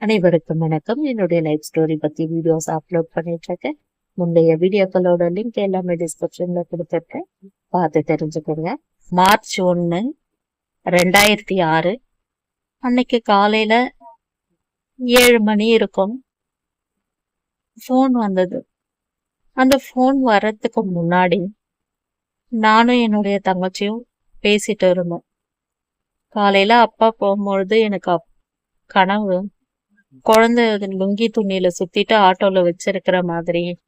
அனைவருக்கும் வணக்கம். என்னுடைய லைஃப் ஸ்டோரி பத்தி வீடியோஸ் அப்லோட் பண்ணிட்டு இருக்கேன் முந்தைய வீடியோக்களோட லிங்க் எல்லாமே டிஸ்கிரிப்ஷன்ல கொடுத்துருக்கேன். பார்த்து தெரிஞ்சுக்கோங்க. மார்ச் ஒன்று ரெண்டாயிரத்தி ஆறு. அன்னைக்கு காலையில ஏழு மணி இருக்கும். ஃபோன் வந்தது. அந்த ஃபோன் வர்றதுக்கு முன்னாடி நானும் என்னுடைய தங்கச்சியும் பேசிட்டு இருந்தோம். காலையில அப்பா போகும்பொழுது எனக்கு அப்- கனவு குழந்தை லுங்கி துணியில சுத்திட்டு ஆட்டோல வச்சிருக்கிற மாதிரி.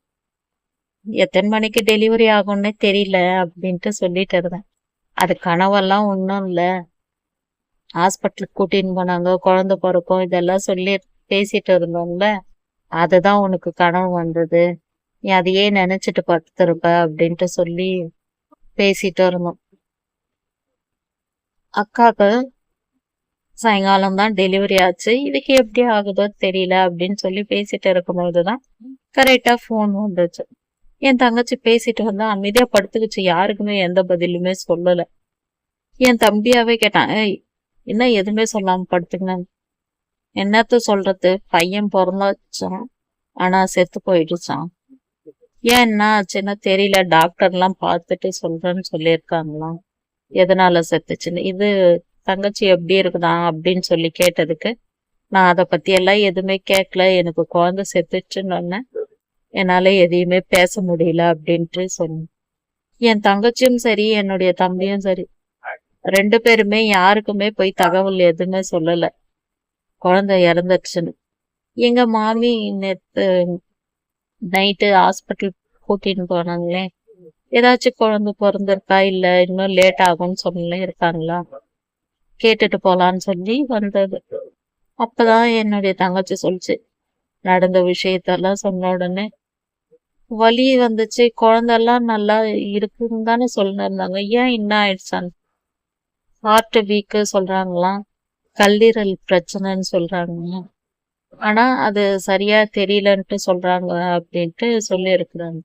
எத்தனை மணிக்கு டெலிவரி ஆகும்னே தெரியல அப்படின்ட்டு சொல்லிட்டு இருந்தேன். அது கனவெல்லாம் ஒன்றும் இல்லை. ஹாஸ்பிட்டலுக்கு கூட்டின்னு போனாங்க குழந்தை பிறக்கும் இதெல்லாம் சொல்லி பேசிட்டு இருந்தோம்ல. அதுதான் உனக்கு கனவு வந்தது. நீ அதையே நினைச்சிட்டு படுத்திருப்ப அப்படின்ட்டு சொல்லி பேசிட்டு இருந்தோம். அக்காவுக்கு சாயங்காலம் தான் டெலிவரி ஆச்சு. இதுக்கு எப்படி ஆகுதோ தெரியல அப்படின்னு சொல்லி பேசிட்டு இருக்கும்போது தான் கரெக்டாக ஃபோன் வந்துச்சு. என் தங்கச்சி பேசிட்டு வந்தா அமைதியாக படுத்துக்கிச்சு. யாருக்குமே எந்த பதிலுமே சொல்லலை. என் தம்பியாவே கேட்டான் ஏய் என்ன எதுவுமே சொல்லாம படுத்துக்கினேன் என்னத்த சொல்றது? பையன் பிறந்தாச்சான் ஆனா செத்து போயிடுச்சான் ஏன் என்ன ஆச்சுன்னா தெரியல. டாக்டர்லாம் பார்த்துட்டு சொல்றேன்னு சொல்லியிருக்காங்களாம். எதனால செத்துச்சுன்னு. இது தங்கச்சி எப்படி இருக்குதா அப்படின்னு சொல்லி கேட்டதுக்கு நான் அதை பற்றியெல்லாம் எதுவுமே கேட்கல எனக்கு குழந்தை செத்துச்சுன்னு சொன்னேன் எதையுமே பேச முடியல அப்படின்ட்டு சொன்னேன். என் தங்கச்சியும் சரி என்னுடைய தம்பியும் சரி ரெண்டு பேருமே யாருக்குமே போய் தகவல் எதுவுமே சொல்லலை. குழந்தை இறந்துச்சுன்னு எங்கள் மாமி நேற்று நைட்டு ஹாஸ்பிட்டல் கூட்டின்னு போனாங்களே ஏதாச்சும் குழந்தை பிறந்திருக்கா இல்லை இன்னும் லேட் ஆகும்னு சொல்லி இருக்காங்களா? கேட்டுட்டு போகலான்னு சொல்லி வந்தது. அப்பதான் என்னுடைய தங்கச்சி சொல்லிச்சு நடந்த விஷயத்தெல்லாம் சொன்ன உடனே வலி வந்துச்சு குழந்தெல்லாம் நல்லா இருக்குன்னு தானே சொல்லிருந்தாங்க. ஏன் என்ன ஆயிடுச்சான்னு ஹார்ட் வீக்கு சொல்றாங்களாம் கல்லீரல் பிரச்சனைன்னு சொல்றாங்களாம் ஆனா அது சரியா தெரியலன்ட்டு சொல்றாங்க அப்படின்ட்டு சொல்லியிருக்கிறாங்க.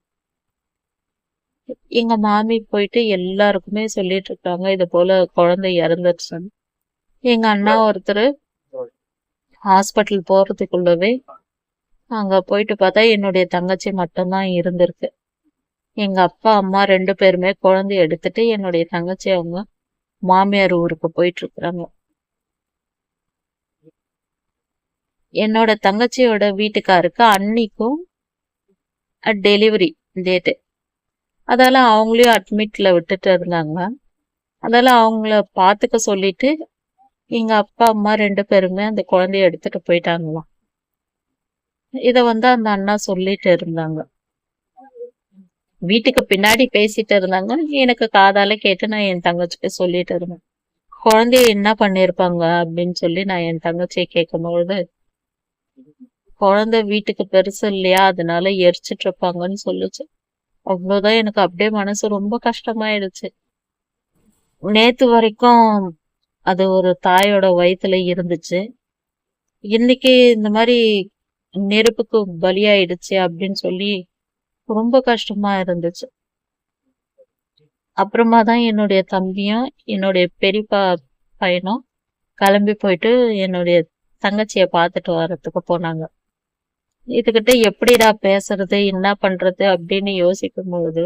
எங்க மாமி போயிட்டு எல்லாருக்குமே சொல்லிட்டு இருக்காங்க இது போல குழந்தை இறந்துருச்சுன்னு. எங்க அண்ணா ஒருத்தர் ஹாஸ்பிட்டல் போறதுக்குள்ளவே அங்க போயிட்டு பார்த்தா என்னுடைய தங்கச்சி மட்டும்தான் இருந்திருக்கு. எங்க அப்பா அம்மா ரெண்டு பேருமே குழந்தைய எடுத்துட்டு என்னுடைய தங்கச்சி அவங்க மாமியார் ஊருக்கு போயிட்டு இருக்கிறாங்க என்னோட தங்கச்சியோட வீட்டுக்காருக்கு அன்னைக்கும் டெலிவரி டேட்டு அதால அவங்களையும் அட்மிட்ல விட்டுட்டு இருந்தாங்க. அதால அவங்கள பாத்துக்க சொல்லிட்டு எங்க அப்பா அம்மா ரெண்டு பேருமே அந்த குழந்தைய எடுத்துட்டு போயிட்டாங்களாம். இத வந்து அந்த அண்ணா சொல்லிட்டு இருந்தாங்க. வீட்டுக்கு பின்னாடி பேசிட்டு இருந்தாங்க. எனக்கு காதால கேட்டு நான் என் தங்கச்சிக்கு சொல்லிட்டு இருந்தேன். குழந்தைய என்ன பண்ணிருப்பாங்க அப்படின்னு சொல்லி நான் என் தங்கச்சியை கேட்கும்பொழுது குழந்தை வீட்டுக்கு பெருசு இல்லையா? அதனால எரிச்சிட்டு இருப்பாங்கன்னு சொல்லுச்சு. அவ்வளவுதான் எனக்கு அப்படியே மனசு ரொம்ப கஷ்டமாயிடுச்சு. நேத்து வரைக்கும் அது ஒரு தாயோட வயிற்றுல இருந்துச்சு. இன்னைக்கு இந்த மாதிரி நெருப்புக்கு பலியாயிடுச்சு அப்படின்னு சொல்லி ரொம்ப கஷ்டமா இருந்துச்சு. அப்புறமா தான் என்னுடைய தம்பியும் என்னுடைய பெரியப்பா பையனும் கிளம்பி போயிட்டு என்னுடைய தங்கச்சியை பார்த்துட்டு வர்றதுக்கு போனாங்க. இதுகிட்ட எப்படிடா பேசுறது என்ன பண்றது அப்படின்னு யோசிக்கும் பொழுது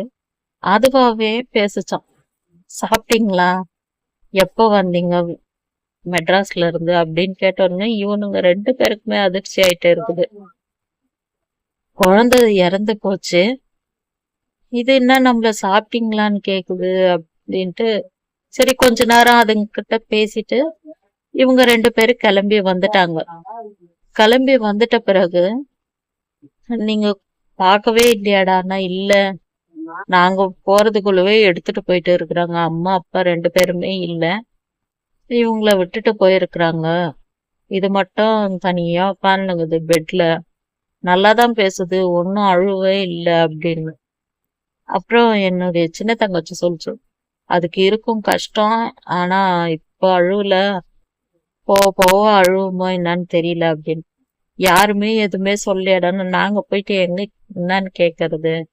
அதுவாவே பேசிச்சான். சாப்பிட்டீங்களா? எப்போ வந்தீங்க? மெட்ராஸ்ல இருந்து அப்படின்னு கேட்டோடனே இவனுங்க ரெண்டு பேருக்குமே அதிர்ச்சி ஆயிட்டே இருக்குது. குழந்தை இறந்து போச்சு. இது என்ன நம்மள சாப்பிட்டீங்களான்னு கேக்குது அப்படின்ட்டு சரி கொஞ்ச நேரம் அதுங்க கிட்ட பேசிட்டு இவங்க ரெண்டு பேரும் கிளம்பி வந்துட்டாங்க. கிளம்பி வந்துட்ட பிறகு நீங்க பார்க்கவே இல்லையாடானா இல்லை. நாங்க போறதுக்குள்ளவே எடுத்துட்டு போயிட்டு இருக்கிறாங்க. அம்மா அப்பா ரெண்டு பேருமே இல்ல. இவங்கள விட்டுட்டு போயிருக்கிறாங்க. இது மட்டும் தனியா உட்காந்துங்குது பெட்ல நல்லாதான் பேசுது. ஒன்னும் அழுவே இல்லை அப்படின்னு. அப்புறம் என்னுடைய சின்ன தங்கச்சி சொல்லிச்சு. அதுக்கு இருக்கும் கஷ்டம். ஆனா இப்போ அழுவல போக போக அழுவுமோ என்னன்னு தெரியல அப்படின்னு. யாருமே எதுவுமே சொல்லிடான்னு நாங்க போயிட்டு எங்க என்னன்னு கேக்குறது?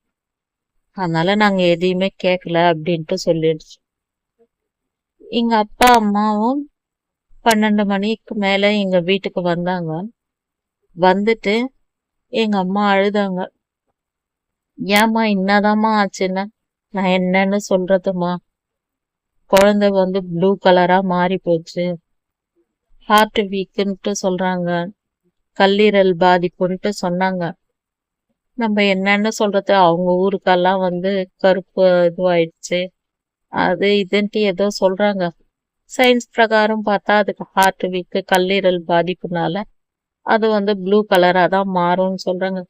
அதனால நாங்க எதையுமே கேட்கல அப்படின்ட்டு சொல்லிடுச்சு. எங்க அப்பா அம்மாவும் பன்னெண்டு மணிக்கு மேல எங்க வீட்டுக்கு வந்தாங்க. வந்துட்டு எங்க அம்மா அழுதாங்க. ஏம்மா என்னதாம்மா ஆச்சுன்னா? நான் என்னன்னு சொல்றதுமா குழந்தை வந்து ப்ளூ கலரா மாறி போச்சு. ஹார்ட் வீக்குன்ட்டு சொல்றாங்க. கல்லீரல் பாதிப்புன்ட்டு சொன்னாங்க. நம்ம என்னன்னு சொல்றது அவங்க ஊருக்கெல்லாம் வந்து கருப்பு இதுவாயிடுச்சு. அது இதுன்ட்டு ஏதோ சொல்றாங்க. சயின்ஸ் பிரகாரம் பார்த்தா அதுக்கு ஹார்ட் வீக்கு கல்லீரல் பாதிப்புனால அது வந்து ப்ளூ கலராக தான் மாறும்னு சொல்றாங்க.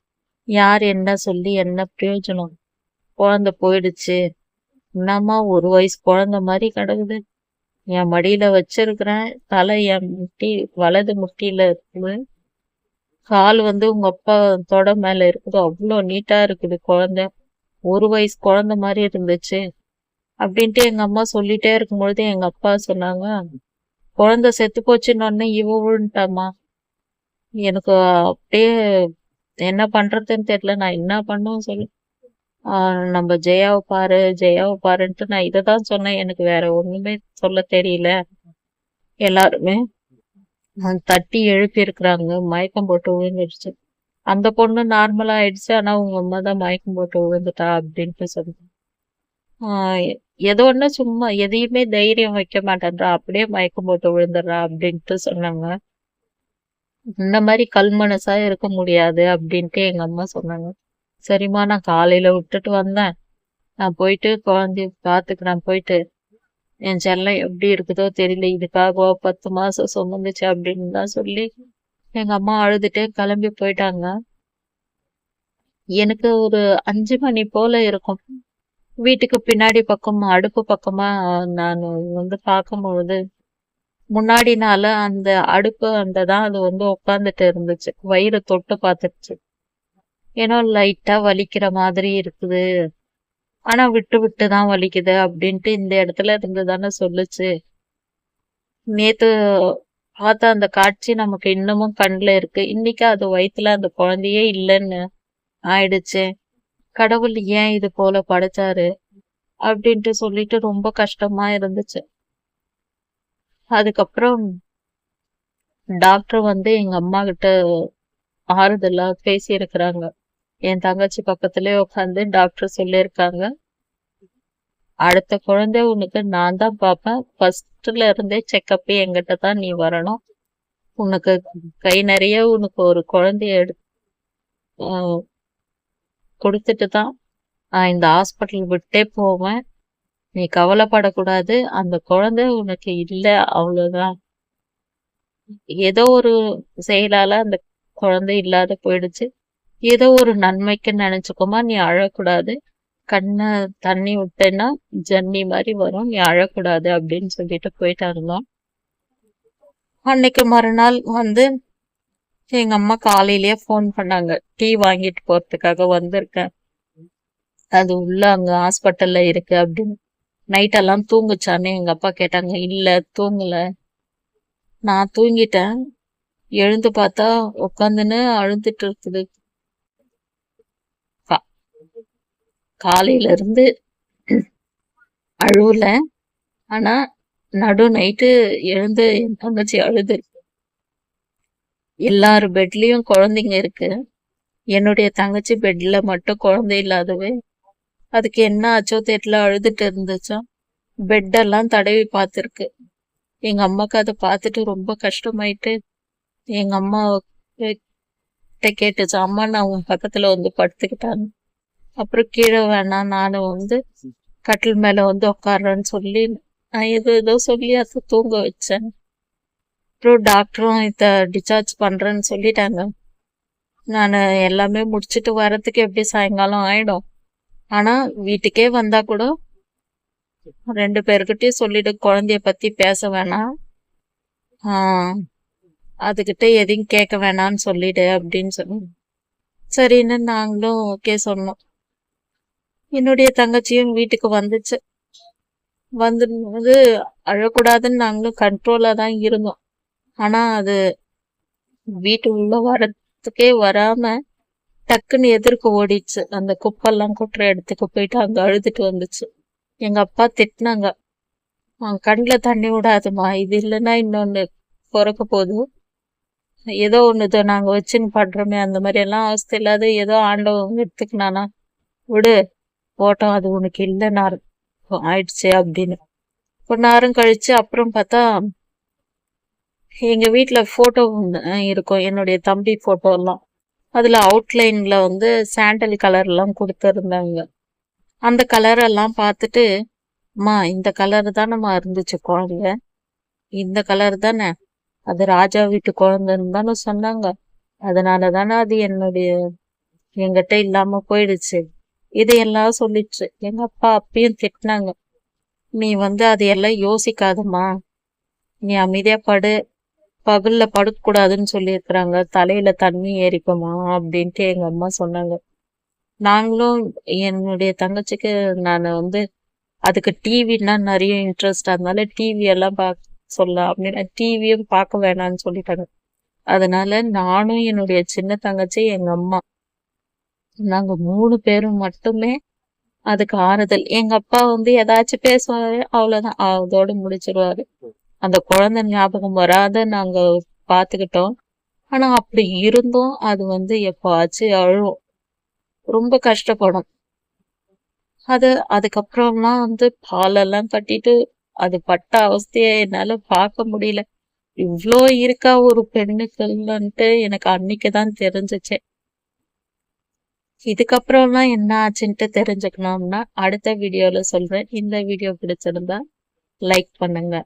யார் என்ன சொல்லி என்ன பிரயோஜனம்? குழந்த போயிடுச்சு. என்னம்மா ஒரு வயசு குழந்த மாதிரி கிடக்குது. என் மடியில வச்சிருக்கிறேன். தலை என் முட்டி வலது முட்டியில இருக்குது கால் வந்து உங்க அப்பா தொட மேல இருக்குது. அவ்வளோ நீட்டா இருக்குது குழந்தை. ஒரு வயசு குழந்த மாதிரி இருந்துச்சு. அப்படின்ட்டு எங்க அம்மா சொல்லிட்டே இருக்கும் பொழுது எங்க அப்பா சொன்னாங்க குழந்தை செத்து போச்சுன்னு இவ விழுந்துட்டாமா எனக்கு அப்படியே என்ன பண்றதுன்னு தெரியல. நான் என்ன பண்ணுவோம் சொல்லு. நம்ம ஜெயாவை பாரு ஜெயாவை பாருன்ட்டு நான் இதை தான் சொன்னேன். எனக்கு வேற ஒண்ணுமே சொல்ல தெரியல. எல்லாருமே தட்டி எழுப்பி இருக்கிறாங்க மயக்கம் போட்டு விழுந்துடுச்சு அந்த பொண்ணு நார்மலா ஆயிடுச்சு. ஆனா உங்க அம்மா தான் மயக்கம் போட்டு விழுந்துட்டா அப்படின்ட்டு சொன்னேன் ஆஹ் ஏதோ சும்மா எதையுமே தைரியம் வைக்க மாட்டேன்றா. அப்படியே மயக்கம் போட்டு விழுந்துடுறா அப்படின்ட்டு சொன்னாங்க. இந்த மாதிரி கல் மனசா இருக்க முடியாது அப்படின்ட்டு எங்க அம்மா சொன்னாங்க. சரிம்மா நான் காலையில விட்டுட்டு வந்தேன். நான் போயிட்டு குழந்தைய பாத்துக்கிறேன் போயிட்டு என் செல்லம் எப்படி இருக்குதோ தெரியல. இதுக்காகவா பத்து மாசம் சுமந்துச்சு அப்படின்னு தான் சொல்லி எங்க அம்மா அழுதுட்டே கிளம்பி போயிட்டாங்க. எனக்கு ஒரு அஞ்சு மணி போல இருக்கும். வீட்டுக்கு பின்னாடி பக்கம் அடுப்பு பக்கமா நான் வந்து பார்க்கும்பொழுது முன்னாடி நாள அந்த அடுப்பு அந்த தான் அது வந்து உட்காந்துட்டு இருந்துச்சு. வயிறு தொட்டு பார்த்துருச்சு ஏன்னா லைட்டா வலிக்கிற மாதிரி இருக்குது. ஆனா விட்டு விட்டு தான் வலிக்குது அப்படின்ட்டு இந்த இடத்துல இருந்து தானே சொல்லுச்சு. நேத்து பார்த்த அந்த காட்சி நமக்கு இன்னமும் கண்ணில் இருக்கு. இன்னைக்கு அது வயிற்றுல அந்த குழந்தையே இல்லைன்னு ஆயிடுச்சு. கடவுள் ஏன் இது போல படைச்சாரு அப்படின்ட்டு சொல்லிட்டு ரொம்ப கஷ்டமா இருந்துச்சு. அதுக்கப்புறம் டாக்டர் வந்து எங்க அம்மா கிட்ட ஆறுதலா பேசி இருக்கிறாங்க என் தங்கச்சி பக்கத்துலயே உட்காந்து டாக்டர் சொல்லியிருக்காங்க. அடுத்த குழந்தை உனக்கு நான் தான் பார்ப்பேன். ஃபர்ஸ்ட்ல இருந்தே செக்கப்பு எங்கிட்ட தான் நீ வரணும். உனக்கு கை நிறைய உனக்கு ஒரு குழந்தைய எடு கொடுத்துட்டு தான் நான் இந்த ஹாஸ்பிட்டல் விட்டே போவேன். நீ கவலைப்படக்கூடாது. அந்த குழந்தை உனக்கு இல்லை அவ்வளோதான் ஏதோ ஒரு செயலால அந்த குழந்தை இல்லாத போயிடுச்சு. ஏதோ ஒரு நன்மைக்கு நினைச்சுக்கோமா நீ அழக்கூடாது. கண்ணை தண்ணி விட்டேன்னா ஜன்னி மாதிரி வரும் நீ அழக்கூடாது அப்படின்னு சொல்லிட்டு இருந்தோம் அன்னைக்கு மறுநாள் வந்து எங்க அம்மா காலையிலேயே ஃபோன் பண்ணாங்க. டீ வாங்கிட்டு போறதுக்காக வந்திருக்கேன். அது உள்ள அங்க ஹாஸ்பிட்டல்ல இருக்கு அப்படின்னு. நைட்டெல்லாம் தூங்குச்சான்னு எங்க அப்பா கேட்டாங்க. இல்ல தூங்கல. நான் தூங்கிட்டேன். எழுந்து பார்த்தா உட்காந்துன்னு அழுதுட்டு இருக்குது கா- காலையில இருந்து அழுவல. ஆனா நடு நைட்டு எழுந்து என் தங்கச்சி அழுது. எல்லார் பெட்லயும் குழந்தைங்க இருக்கு. என்னுடைய தங்கச்சி பெட்ல மட்டும் குழந்தை இல்லாதவே அதுக்கு என்ன ஆச்சோ தெரியல அழுதுட்டு இருந்துச்சோ. பெட்டெல்லாம் தடவி பார்த்துருக்கு. எங்க அம்மாக்கு அதை பார்த்துட்டு ரொம்ப கஷ்டமாயிட்டு எங்க அம்மா கிட்ட கேட்டுச்சு. அம்மா நான் உன் பக்கத்துல வந்து படுத்துக்கிட்டாங்க. அப்புறம் கீழே வேணாம் நானும் வந்து கட்டில் மேல வந்து உட்கார்றேன்னு சொல்லி நான் ஏதோ ஏதோ சொல்லி அதை தூங்க வச்சேன். அப்புறம் டாக்டரும் இத டிஸ்சார்ஜ் பண்றேன்னு சொல்லிட்டாங்க. நான் எல்லாமே முடிச்சுட்டு வரதுக்கு எப்படி சாயங்காலம் ஆயிடும். ஆனா வீட்டுக்கே வந்தா கூட ரெண்டு பேர்கிட்டயும் சொல்லிட்டு குழந்தைய பத்தி பேச வேணாம். அதுக்கிட்ட எதையும் கேட்க வேணாம்னு சொல்லிடு அப்படின்னு சொல்லி சரின்னு நாங்களும் ஓகே சொன்னோம். என்னுடைய தங்கச்சியும் வீட்டுக்கு வந்துச்சு. வந்து அழக்கூடாதுன்னு நாங்களும் கண்ட்ரோலாக தான் இருந்தோம். ஆனால் அது வீட்டு உள்ள வரத்துக்கே வராமல் டக்குன்னு எதிர்க்க ஓடிச்சு அந்த குப்பெல்லாம் கொட்டுற இடத்துக்கு போயிட்டு அங்கே அழுதுட்டு வந்துச்சு. எங்கள் அப்பா திட்டினாங்க. அவன் கண்ணில் தண்ணி விடாதுமா இது இல்லைன்னா இன்னொன்று பிறக்க போகுது. ஏதோ ஒண்ணுதோ. நாங்கள் வச்சுன்னு படுறோமே. அந்த மாதிரி எல்லாம் அவஸ்தை இல்லாத ஏதோ ஆண்டவன் எடுத்துக்கினானா. விடு. போட்டோம் அது உனக்கு இல்லை நான் ஆயிடுச்சு அப்படின்னு. கொஞ்ச நேரம் கழிச்சு அப்புறம் பார்த்தா எங்க வீட்டில் போட்டோ இருக்கும். என்னுடைய தம்பி ஃபோட்டோலாம் அதில் அவுட்லைனில் வந்து சாண்டல் கலர்லாம் கொடுத்துருந்தாங்க. அந்த கலரெல்லாம் பார்த்துட்டு அம்மா இந்த கலர் தானேம்மா இருந்துச்சு குழந்தை. இந்த கலர் தானே. அது ராஜா வீட்டு குழந்தைன்னு தானே சொன்னாங்க. அதனால தானே அது என்னுடைய எங்கிட்ட இல்லாமல் போயிடுச்சு. இதையெல்லாம் சொல்லிச்சு. எங்க அப்பா அப்பயும் திட்டினாங்க. நீ வந்து அதையெல்லாம் யோசிக்காதம்மா. நீ அமைதியா படு. பகல்ல படுக்கக்கூடாதுன்னு சொல்லியிருக்கிறாங்க. தலையில தண்ணி ஏறிக்குமா அப்படின்ட்டு எங்க அம்மா சொன்னாங்க. நாங்களும் என்னுடைய தங்கச்சிக்கு நான் வந்து அதுக்கு டிவின்னா நிறைய இன்ட்ரெஸ்ட் அதனால டிவி எல்லாம் பார்க்க சொல்ல அப்படின்னு டிவியும் பார்க்க வேணாம்னு சொல்லிட்டாங்க. அதனால நானும் என்னுடைய சின்ன தங்கச்சி எங்க அம்மா நாங்க மூணு பேரும் மட்டுமே அதுக்கு ஆறுதல். எங்க அப்பா வந்து ஏதாச்சும் பேசுவாரு அவ்வளவுதான். அதோட முடிச்சிருவாரு. அந்த குழந்தை ஞாபகம் வராத நாங்க பாத்துக்கிட்டோம். ஆனா அப்படி இருந்தும் அது வந்து எப்பாச்சு அழுவும் ரொம்ப கஷ்டப்படும். அது அதுக்கப்புறம்லாம் வந்து பாலெல்லாம் கட்டிட்டு அது பட்ட அவஸ்தைய என்னால பார்க்க முடியல. இவ்வளோ இருக்கா ஒரு பெண்ணுக்குன்ட்டு எனக்கு அன்னைக்குதான் தெரிஞ்சிச்சேன் இதுக்கப்புறம்லாம் என்ன ஆச்சுன்ட்டு தெரிஞ்சுக்கணும்னா அடுத்த வீடியோவில் சொல்கிறேன் இந்த வீடியோ பிடிச்சிருந்தா லைக் பண்ணுங்கள்